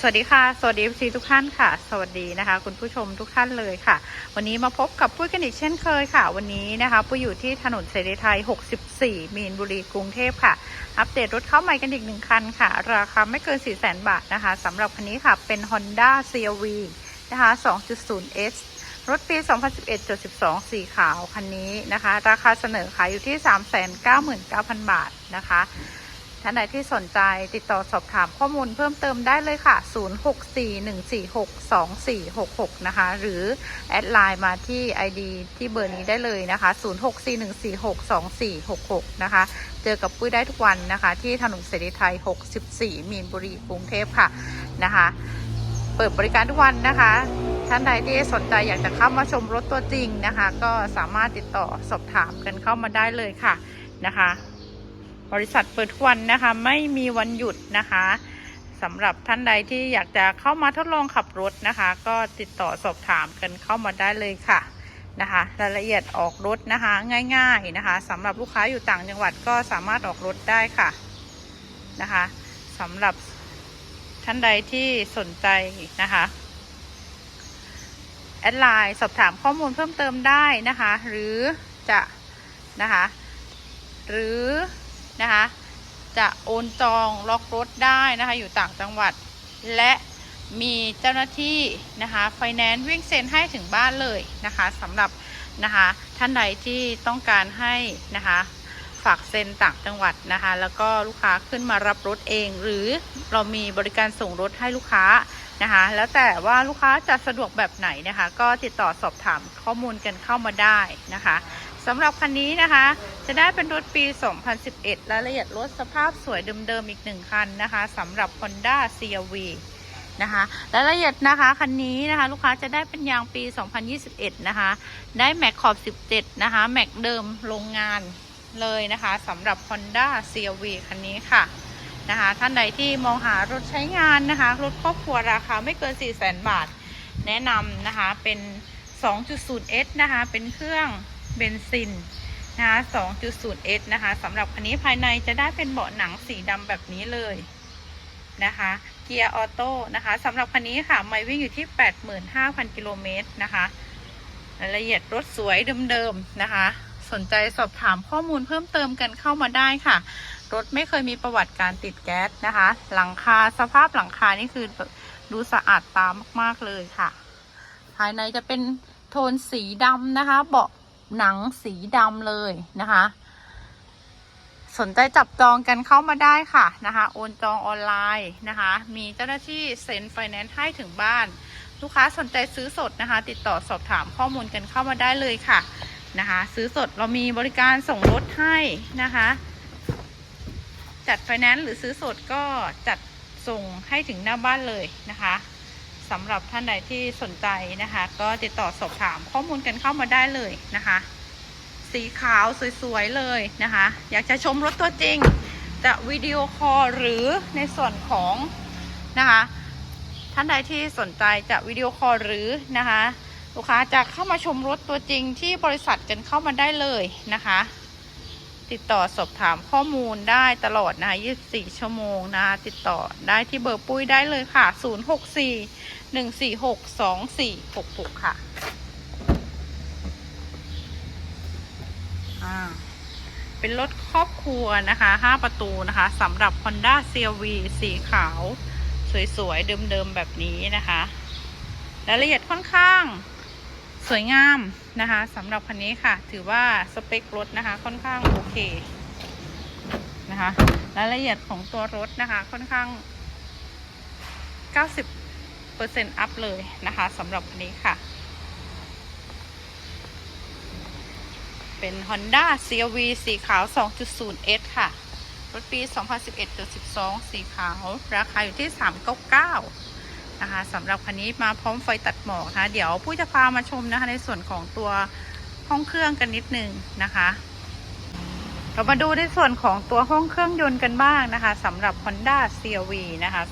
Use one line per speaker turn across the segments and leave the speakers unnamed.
สวัสดีค่ะ สวัสดีซีทุกท่านค่ะ สวัสดีนะคะ คุณผู้ชมทุกท่านเลยค่ะ วันนี้มาพบกับปุ้ยกันอีกเช่นเคยค่ะ วันนี้นะคะปุ้ยอยู่ที่ถนนเสรีไทย 64 มีนบุรีกรุงเทพค่ะ อัปเดตรถเข้าใหม่กันอีกหนึ่งคันค่ะ ราคาไม่เกิน 4 0 0 0 0 0 บาทนะคะสำหรับคันนี้ค่ะเป็น Honda CRV นะคะ 2.0S รถปี 2011.12สีขาวคันนี้นะคะ ราคาเสนอขายอยู่ที่ 399,000 บาทนะคะ ท่านใดที่สนใจติดต่อสอบถามข้อมูลเพิ่มเติมได้เลยค่ะ 0641462466 นะคะ หรือแอดไลน์มาที่ ID ที่เบอร์นี้ได้เลยนะคะ 0641462466 นะคะ เจอกับปุ้ยได้ทุกวันนะคะ ที่ถนนเสรีไทย 64 มีนบุรี กรุงเทพค่ะ นะคะ เปิดบริการทุกวันนะคะ ท่านใดที่สนใจอยากจะเข้ามาชมรถตัวจริงนะคะ ก็สามารถติดต่อสอบถามกันเข้ามาได้เลยค่ะ นะคะ บริษัทเปิดทุกวันนะคะ ไม่มีวันหยุดนะคะสำหรับท่านใดที่อยากจะเข้ามาทดลองขับรถนะคะ ก็ติดต่อสอบถามกันเข้ามาได้เลยค่ะนะคะรายละเอียดออกรถนะคะ ง่าย ๆนะคะสำหรับลูกค้าอยู่ต่างจังหวัดก็สามารถออกรถได้ค่ะนะคะสำหรับท่านใดที่สนใจนะคะแอดไลน์สอบถามข้อมูลเพิ่มเติมได้นะคะ หรือจะนะคะ หรือ นะคะ จะโอนจองล็อกรถได้นะคะ อยู่ต่างจังหวัด และมีเจ้าหน้าที่นะคะไฟแนนซ์วิ่งเซ็นให้ถึงบ้านเลยนะคะสำหรับนะคะท่านใดที่ต้องการให้นะคะฝากเซ็นต่างจังหวัดนะคะ แล้วก็ลูกค้าขึ้นมารับรถเอง หรือเรามีบริการส่งรถให้ลูกค้านะคะ แล้วแต่ว่าลูกค้าจะสะดวกแบบไหนนะคะ ก็ติดต่อสอบถามข้อมูลกันเข้ามาได้นะคะ สำหรับคันนี้นะคะ จะได้เป็นรถปี 2011 รายละเอียดรถสภาพสวยเดิมๆอีกหนึ่งคันนะคะสำหรับ Honda CRV นะคะรายละเอียดนะคะคันนี้นะคะ ลูกค้าจะได้เป็นยางปี 2021 นะคะ ได้แม็กขอบ 17 นะคะ แม็กเดิมโรงงานเลยนะคะสำหรับ Honda CRV คันนี้ค่ะนะคะท่านใดที่มองหารถใช้งานนะคะ รถครอบครัวราคาไม่เกิน 400,000 บาท แนะนำนะคะเป็น 2.0S นะคะ เป็นเครื่อง เบนซินนะคะ 2.0S นะคะสำหรับคันนี้ภายในจะได้เป็นเบาะหนังสีดำแบบนี้เลยนะคะ เกียร์ออโต้นะคะสำหรับคันนี้ค่ะไม่วิ่งอยู่ที่ 85,000 กิโลเมตรนะคะรายละเอียดรถสวยเดิมๆนะคะ สนใจสอบถามข้อมูลเพิ่มเติมกันเข้ามาได้ค่ะ รถไม่เคยมีประวัติการติดแก๊สนะคะ หลังคาสภาพหลังคานี่คือดูสะอาดตามากๆเลยค่ะ ภายในจะเป็นโทนสีดำนะคะ เบาะ หนังสีดำเลยนะคะ สนใจจับจองกันเข้ามาได้ค่ะนะคะ โอนจองออนไลน์นะคะ มีเจ้าหน้าที่เซ็นไฟแนนซ์ให้ถึงบ้าน ลูกค้าสนใจซื้อสดนะคะ ติดต่อสอบถามข้อมูลกันเข้ามาได้เลยค่ะนะคะ ซื้อสดเรามีบริการส่งรถให้นะคะ จัดไฟแนนซ์หรือซื้อสดก็จัดส่งให้ถึงหน้าบ้านเลยนะคะ สำหรับท่านใดที่สนใจนะคะ ก็ติดต่อสอบถามข้อมูลกันเข้ามาได้เลยนะคะ สีขาวสวยๆเลยนะคะ อยากจะชมรถตัวจริง จะวิดีโอคอลหรือในส่วนของนะคะ ท่านใดที่สนใจจะวิดีโอคอลหรือนะคะ ลูกค้าจะเข้ามาชมรถตัวจริงที่บริษัทกันเข้ามาได้เลยนะคะ ติดต่อสอบถามข้อมูลได้ตลอดนะคะ24 ชั่วโมงนะคะติดต่อได้ที่เบอร์ปุ้ยได้เลยค่ะ 064 146 2466 ค่ะอ่าเป็นรถครอบครัวนะคะ 5 ประตูนะคะสำหรับ Honda CRV สีขาว สวย ๆ เดิม ๆ แบบนี้นะคะรายละเอียดค่อนข้าง สวยงามนะคะสำหรับคันนี้ค่ะ ถือว่าสเปครถนะคะ ค่อนข้างโอเคนะคะรายละเอียดของตัวรถนะคะ ค่อนข้าง 90%อัพเลยนะคะสำหรับคันนี้ค่ะ เป็น Honda CRV สีขาว 2.0S ค่ะ รถปี 2011-12 สีขาว ราคาอยู่ที่ 399 นะคะสำหรับคันนี้มาพร้อมไฟตัดหมอกนะคะเดี๋ยวผู้จะพามาชมนะคะในส่วนของตัวห้องเครื่องกันนิดนึงนะคะ เรามาดูในส่วนของตัวห้องเครื่องยนต์กันบ้างนะคะสำหรับ Honda CRV นะคะ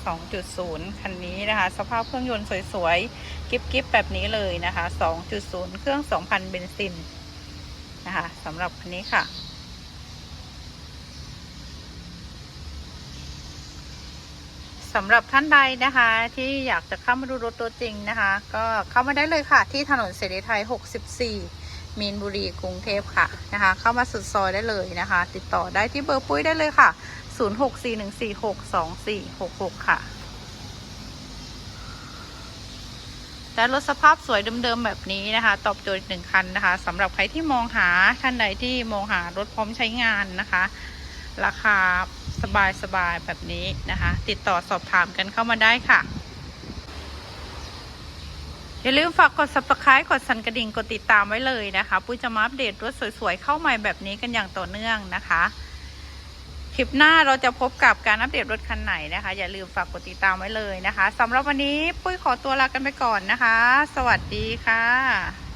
2.0 คันนี้นะคะ สภาพเครื่องยนต์สวยๆกิ๊บๆแบบนี้เลยนะคะ 2.0 เครื่อง 2,000 เบนซินนะคะสำหรับคันนี้ค่ะ สำหรับท่านใดนะคะ ที่อยากจะเข้ามาดูรถตัวจริงนะคะ ก็เข้ามาได้เลยค่ะ ที่ถนนเสรีไทย 64 มีนบุรีกรุงเทพค่ะนะคะ เข้ามาสุดซอยได้เลยนะคะ ติดต่อได้ที่เบอร์ปุ้ยได้เลยค่ะ 0641462466 ค่ะและรถสภาพสวยเดิมๆแบบนี้นะคะ ตอบโจทย์อีกหนึ่งคันนะคะสำหรับใครที่มองหาท่านใดที่มองหารถพร้อมใช้งานนะคะ ราคาสบายๆแบบนี้นะคะ ติดต่อสอบถามกันเข้ามาได้ค่ะ อย่าลืมฝากกด subscribe กดสั่นกระดิ่ง กดติดตามไว้เลยนะคะ ปุ้ยจะมาอัปเดตรถสวยๆ เข้าใหม่แบบนี้กันอย่างต่อเนื่องนะคะ คลิปหน้าเราจะพบกับการอัปเดตรถคันไหนนะคะ อย่าลืมฝากกดติดตามไว้เลยนะคะสำหรับวันนี้ปุ้ยขอตัวลากันไปก่อนนะคะ สวัสดีค่ะ